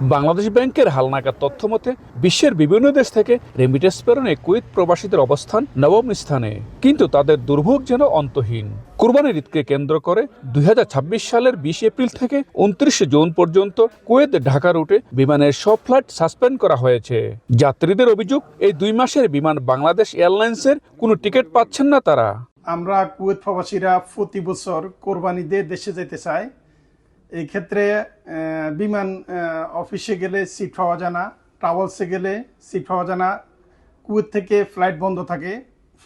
বাংলাদেশ ব্যাংকের হালনাগাদ তথ্য মতে, বিশ্বের বিভিন্ন দেশ থেকে রেমিটেন্স প্রেরণে কুয়েত প্রবাসীদের অবস্থান নবম স্থানে। কিন্তু তাদের দুর্ভোগ যেন অন্তহীন। কুরবানির ঈদকে কেন্দ্র করে দুই সালের বিশ এপ্রিল থেকে উনত্রিশে জুন পর্যন্ত কুয়েত ঢাকা রুটে বিমানের সব ফ্লাইট সাসপেন্ড করা হয়েছে। যাত্রীদের অভিযোগ, এই দুই মাসের বিমান বাংলাদেশ এয়ারলাইন্সের কোনো টিকিট পাচ্ছেন না তারা। আমরা কুয়েত প্রবাসীরা প্রতি বছর কোরবানিতে দেশে যেতে চাই। এই ক্ষেত্রে বিমান অফিসে গেলে সিট পাওয়া যায় না, ট্রাভেলসে গেলে সিট পাওয়া যায় না, কুয়েত থেকে ফ্লাইট বন্ধ থাকে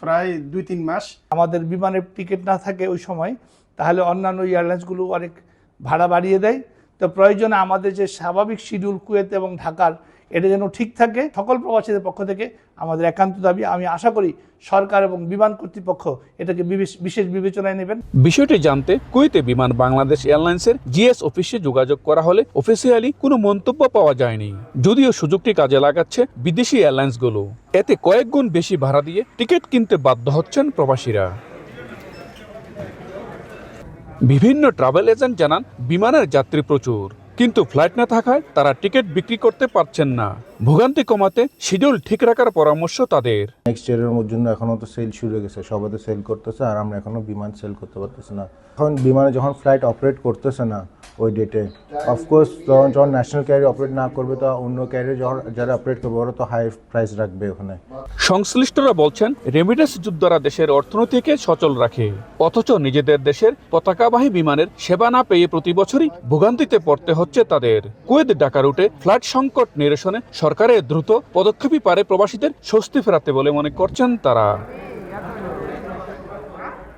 প্রায় দুই তিন মাস। আমাদের বিমানের টিকিট না থাকে ওই সময়, তাহলে অন্যান্য এয়ারলাইন্সগুলো অনেক ভাড়া বাড়িয়ে দেয়। তো প্রয়োজনে আমাদের যে স্বাভাবিক শিডিউল কুয়েত এবং ঢাকার এটা যেন ঠিক থাকে সকল প্রবাসীদের পক্ষ থেকে আমাদের একান্ত দাবি। আমি আশা করি সরকার এবং বিমান কর্তৃপক্ষ এটাকে বিশেষ বিবেচনায় নেবেন। বিষয়টি জানতে কুয়েতে বিমান বাংলাদেশ এয়ারলাইন্সের জিএস অফিসে যোগাযোগ করা হলে অফিসিয়ালি কোনো মন্তব্য পাওয়া যায়নি। যদিও সুযোগটি কাজে লাগাচ্ছে বিদেশি এয়ারলাইন্সগুলো। এতে কয়েক গুণ বেশি ভাড়া দিয়ে টিকিট কিনতে বাধ্য হচ্ছেন প্রবাসীরা। বিভিন্ন ট্রাভেল এজেন্ট জানান, বিমানের যাত্রী প্রচুর। কিন্তু ফ্লাইট না থাকায় তারা টিকিট বিক্রি করতে পারছেন না। ভোগান্তি কমাতে শিডিউল ঠিক রাখার পরামর্শ তাদের। নেক্সট ইয়ারের জন্য এখনও তো সেল শুরু হয়ে গেছে, সবাই তো সেল করতেছে আর আমরা এখনও বিমান সেল করতে পারতেছি না। এখন বিমানে যখন ফ্লাইট অপারেট করতেছে না ওই ডেটে অফকোর্স যখন ন্যাশনাল ক্যারিয়ার অপারেট না করবে, তো অন্য ক্যারিয়ার যারা অপারেট করবে, ওরা তো হাই প্রাইস রাখবে ওখানে। সংশ্লিষ্টরা বলছেন রেমিটেন্স যোদ্ধারা দেশের অর্থনীতিকে সচল রাখে। অথচ নিজেদের দেশের পতাকাবাহী বিমানের সেবা না পেয়ে প্রতি বছরই ভোগান্তিতে পড়তে হচ্ছে তাদের। কুয়েত ঢাকা রুটে ফ্লাইট সংকট নিরসনে সরকারের দ্রুত পদক্ষেপই পারে প্রবাসীদের স্বস্তি ফেরাতে বলে মনে করছেন তারা।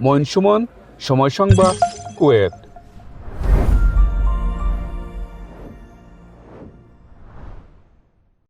মঈন সুমন সময় সংবাদ, কুয়েত।